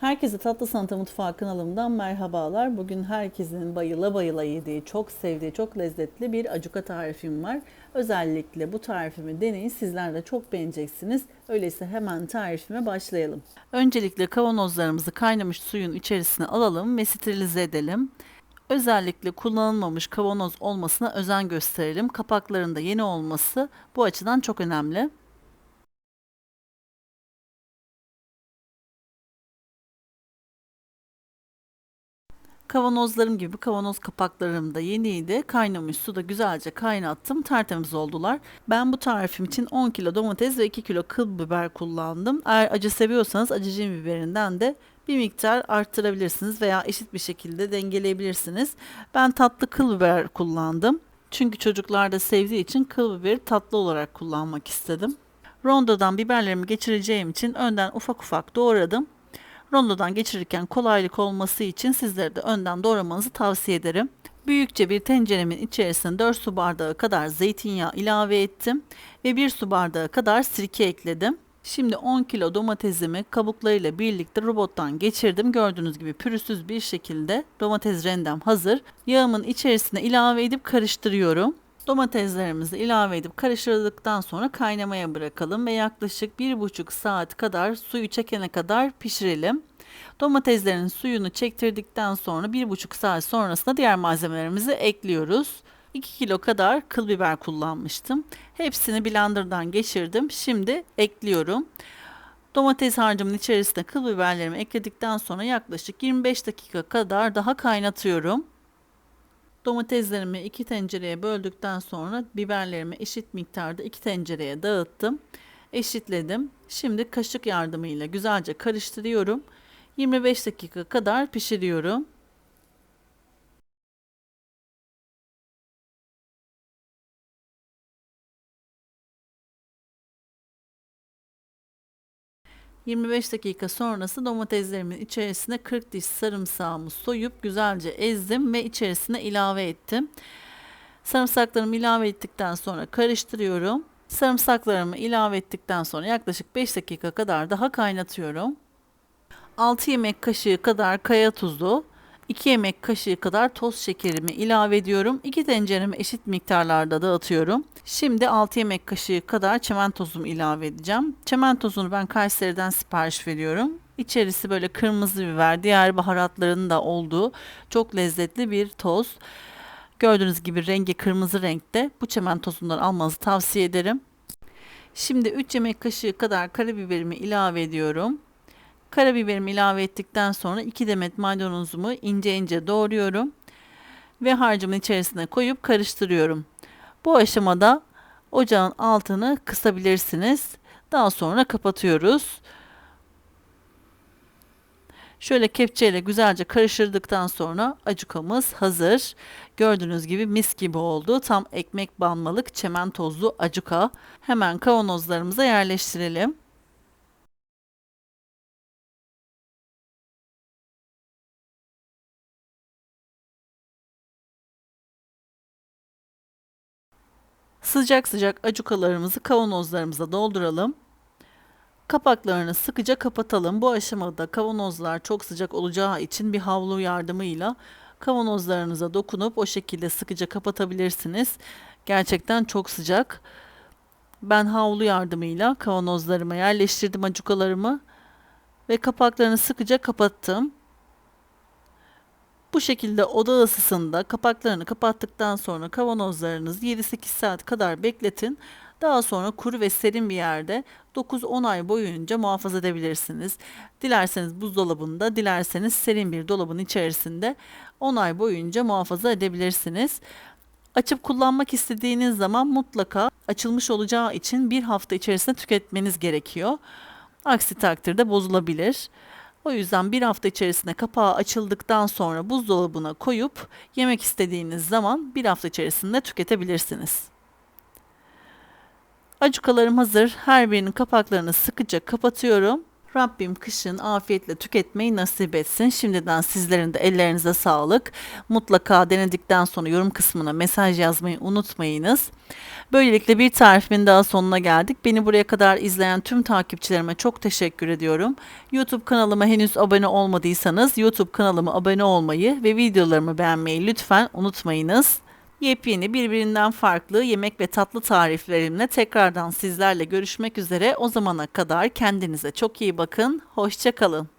Herkese Tatlı Sanata Mutfağı kanalımdan merhabalar. Bugün herkesin bayıla bayıla yediği, çok sevdiği, çok lezzetli bir acuka tarifim var. Özellikle bu tarifimi deneyin. Sizler de çok beğeneceksiniz. Öyleyse hemen tarifime başlayalım. Öncelikle kavanozlarımızı kaynamış suyun içerisine alalım ve sterilize edelim. Özellikle kullanılmamış kavanoz olmasına özen gösterelim. Kapaklarında yeni olması bu açıdan çok önemli. Kavanozlarım gibi kavanoz kapaklarım da yeniydi. Kaynamış suda güzelce kaynattım. Tertemiz oldular. Ben bu tarifim için 10 kilo domates ve 2 kilo kıl biber kullandım. Eğer acı seviyorsanız acıcı biberinden de bir miktar arttırabilirsiniz veya eşit bir şekilde dengeleyebilirsiniz. Ben tatlı kıl biber kullandım. Çünkü çocuklar da sevdiği için kıl biberi tatlı olarak kullanmak istedim. Rondodan biberlerimi geçireceğim için önden ufak ufak doğradım. Rondodan geçirirken kolaylık olması için sizlere de önden doğramanızı tavsiye ederim. Büyükçe bir tenceremin içerisine 4 su bardağı kadar zeytinyağı ilave ettim ve 1 su bardağı kadar sirke ekledim. Şimdi 10 kilo domatesimi kabuklarıyla birlikte robottan geçirdim. Gördüğünüz gibi pürüzsüz bir şekilde domates rendem hazır. Yağımın içerisine ilave edip karıştırıyorum. Domateslerimizi ilave edip karıştırdıktan sonra kaynamaya bırakalım ve yaklaşık 1,5 saat kadar suyu çekene kadar pişirelim. Domateslerin suyunu çektirdikten sonra 1,5 saat sonrasında diğer malzemelerimizi ekliyoruz. 2 kilo kadar kıl biber kullanmıştım. Hepsini blenderdan geçirdim. Şimdi ekliyorum. Domates harcımın içerisine kıl biberlerimi ekledikten sonra yaklaşık 25 dakika kadar daha kaynatıyorum. Domateslerimi iki tencereye böldükten sonra biberlerimi eşit miktarda iki tencereye dağıttım. Eşitledim. Şimdi kaşık yardımıyla güzelce karıştırıyorum. 25 dakika kadar pişiriyorum. ...25 dakika sonrası domateslerimin içerisine 40 diş sarımsağımı soyup güzelce ezdim ve içerisine ilave ettim. Sarımsaklarımı ilave ettikten sonra karıştırıyorum. Sarımsaklarımı ilave ettikten sonra yaklaşık 5 dakika kadar daha kaynatıyorum. 6 yemek kaşığı kadar kaya tuzu, 2 yemek kaşığı kadar toz şekerimi ilave ediyorum. 2 tencereme eşit miktarlarda dağıtıyorum. Şimdi 6 yemek kaşığı kadar çemen tozumu ilave edeceğim. Çemen tozunu ben Kayseri'den sipariş veriyorum. İçerisi böyle kırmızı biber, diğer baharatların da olduğu çok lezzetli bir toz. Gördüğünüz gibi rengi kırmızı renkte. Bu çemen tozundan almanızı tavsiye ederim. Şimdi 3 yemek kaşığı kadar karabiberimi ilave ediyorum. Karabiberimi ilave ettikten sonra 2 demet maydanozumu ince ince doğruyorum ve harcımın içerisine koyup karıştırıyorum. Bu aşamada ocağın altını kısabilirsiniz. Daha sonra kapatıyoruz. Şöyle kepçeyle güzelce karıştırdıktan sonra acukamız hazır. Gördüğünüz gibi mis gibi oldu. Tam ekmek banmalık çemen tozlu acuka. Hemen kavanozlarımıza yerleştirelim. Sıcak sıcak acukalarımızı kavanozlarımıza dolduralım. Kapaklarını sıkıca kapatalım. Bu aşamada kavanozlar çok sıcak olacağı için bir havlu yardımıyla kavanozlarınıza dokunup o şekilde sıkıca kapatabilirsiniz. Gerçekten çok sıcak. Ben havlu yardımıyla kavanozlarıma yerleştirdim acukalarımı ve kapaklarını sıkıca kapattım. Bu şekilde oda ısısında kapaklarını kapattıktan sonra kavanozlarınızı 7-8 saat kadar bekletin. Daha sonra kuru ve serin bir yerde 9-10 ay boyunca muhafaza edebilirsiniz. Dilerseniz buzdolabında, dilerseniz serin bir dolabın içerisinde 10 ay boyunca muhafaza edebilirsiniz. Açıp kullanmak istediğiniz zaman mutlaka açılmış olacağı için bir hafta içerisinde tüketmeniz gerekiyor. Aksi takdirde bozulabilir. O yüzden bir hafta içerisinde kapağı açıldıktan sonra buzdolabına koyup yemek istediğiniz zaman bir hafta içerisinde tüketebilirsiniz. Acukalarım hazır. Her birinin kapaklarını sıkıca kapatıyorum Rabbim kışın afiyetle tüketmeyi nasip etsin. Şimdiden sizlerin de ellerinize sağlık. Mutlaka denedikten sonra yorum kısmına mesaj yazmayı unutmayınız. Böylelikle bir tarifimin daha sonuna geldik. Beni buraya kadar izleyen tüm takipçilerime çok teşekkür ediyorum. YouTube kanalıma henüz abone olmadıysanız YouTube kanalıma abone olmayı ve videolarımı beğenmeyi lütfen unutmayınız. Yepyeni birbirinden farklı yemek ve tatlı tariflerimle tekrardan sizlerle görüşmek üzere. O zamana kadar kendinize çok iyi bakın. Hoşçakalın.